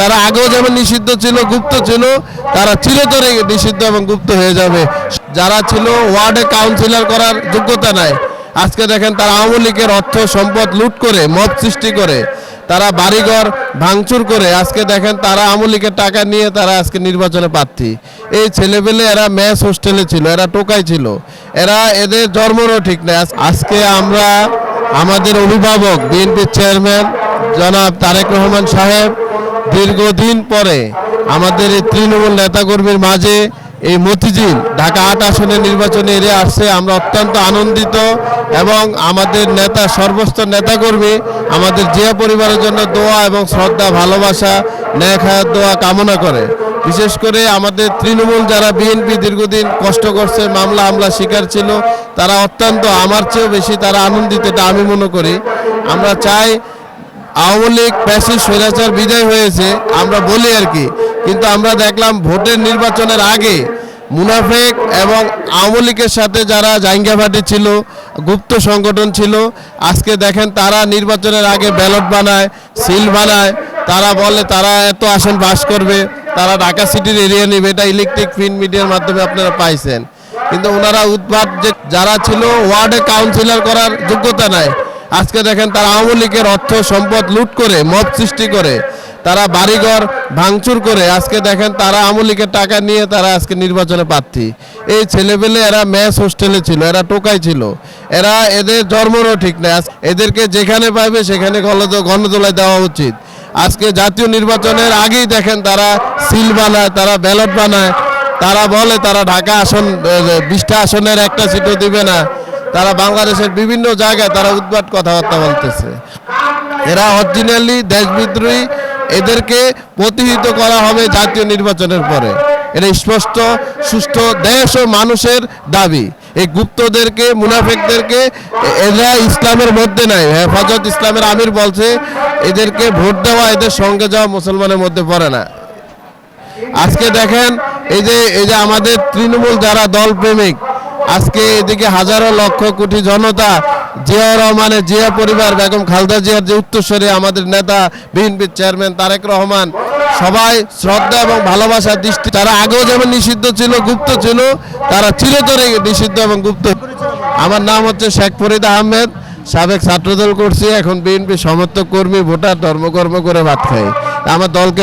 তারা আগেও যেমন নিষিদ্ধ ছিল, গুপ্ত ছিল, তারা চিরতরে নিষিদ্ধ এবং গুপ্ত হয়ে যাবে। যারা ছিল ওয়ার্ডে কাউন্সিলর করার যোগ্যতা নাই। আজকে দেখেন তারা আওয়ামী লীগের অর্থ সম্পদ লুট করে, মব সৃষ্টি করে, তারা বাড়িঘর ভাঙচুর করে, আজকে দেখেন তারা আওয়ামী লীগের টাকা নিয়ে তারা আজকে নির্বাচনে প্রার্থী। এই ছেলেপেলে এরা ম্যাচ হোস্টেলে ছিল, এরা টোকাই ছিল। এরা এদের জন্মরও ঠিক নেই। আজকে আমরা আমাদের অভিভাবক, বিএনপির চেয়ারম্যান জনাব তারেক রহমান সাহেব দীর্ঘদিন পরে আমাদের এই তৃণমূল নেতাকর্মীর মাঝে এই মতিঝিল, ঢাকা আট আসনের নির্বাচনে এড়ে আসছে। আমরা অত্যন্ত আনন্দিত এবং আমাদের নেতা, সর্বস্তর নেতাকর্মী, আমাদের জিয়া পরিবারের জন্য দোয়া এবং শ্রদ্ধা, ভালোবাসা ন্যায় দোয়া কামনা করে। বিশেষ করে আমাদের তৃণমূল যারা বিএনপি দীর্ঘদিন কষ্ট করছে, মামলা হামলা শিকার ছিল, তারা অত্যন্ত আমার চেয়েও বেশি, তারা আনন্দিত, এটা আমি মনে করি। আমরা চাই আওয়ামী লীগ প্যাসিভ স্বৈরাচার বিদায় হয়েছে, আমরা বলি আর কি। কিন্তু আমরা দেখলাম ভোটের নির্বাচনের আগে মুনাফেক এবং আওয়ামী লীগের সাথে যারা জাইঙ্গাভাটি ছিল, গুপ্ত সংগঠন ছিল, আজকে দেখেন তারা নির্বাচনের আগে ব্যালট বানায়, সিল বানায়। তারা বলে তারা এত আসন বাস করবে, তারা ঢাকা সিটির এরিয়া নেবে, এটা ইলেকট্রিক প্রিন্ট মিডিয়ার মাধ্যমে আপনারা পাইছেন। কিন্তু ওনারা উদ্ভাব যে যারা ছিল, ওয়ার্ডে কাউন্সিলর করার যোগ্যতা নাই। আজকে দেখেন তারা আওয়ামী লীগের অর্থ সম্পদ লুট করে, মব সৃষ্টি করে, তারা বাড়িঘর ভাঙচুর করে, আজকে দেখেন তারা আওয়ামী লীগের টাকা নিয়ে তারা আজকে নির্বাচনে প্রার্থী। এই ছেলেপেলে এরা ম্যাচ হোস্টেলে ছিল, এরা টোকাই ছিল। এরা এদের জন্মরও ঠিক আজ- এদেরকে যেখানে পাইবে সেখানে গণদ গণদোলায় দেওয়া উচিত। আজকে জাতীয় নির্বাচনের আগেই দেখেন তারা সিল বানায়, তারা ব্যালট বানায়। তারা বলে তারা ঢাকা আসন বিশটা আসনের একটা সিটও দিবে না। তারা বাংলাদেশের বিভিন্ন জায়গায় তারা উদ্বাট কথাবার্তা বলতেছে। এরা অরিজিনালি দেশবিদ্রোহী, এদেরকে প্রতিহিত করা হবে জাতীয় নির্বাচনের পরে। এটা স্পষ্ট, সুষ্ঠু দেশ ও মানুষের দাবি। এই গুপ্তদেরকে, মুনাফেকদেরকে, এরা ইসলামের মধ্যে নাই। হেফাজত ইসলামের আমির বলছে, এদেরকে ভোট দেওয়া এদের সঙ্গে যাওয়া মুসলমানের মধ্যে পড়ে না। আজকে দেখেন, এই যে এই যে আমাদের তৃণমূল যারা দল প্রেমিক আজকে এদিকে হাজারো লক্ষ কোটি জনতা জিয়া রহমানের জিয়া পরিবার, বেগম খালদা জিয়ার যে উত্তরস্বরে আমাদের নেতা বিএনপির চেয়ারম্যান তারেক রহমান, সবাই শ্রদ্ধা এবং ভালোবাসার দৃষ্টি। তারা আগেও যেমন নিষিদ্ধ ছিল, গুপ্ত ছিল, তারা চিরতরে নিষিদ্ধ এবং গুপ্ত। আমার নাম হচ্ছে শেখ ফরিদ আহমেদ, সাবেক ছাত্রদল করছি, এখন বিএনপি সমর্থক কর্মী, ভোটার, ধর্মকর্ম করে ভাত খাই। আমার দলকে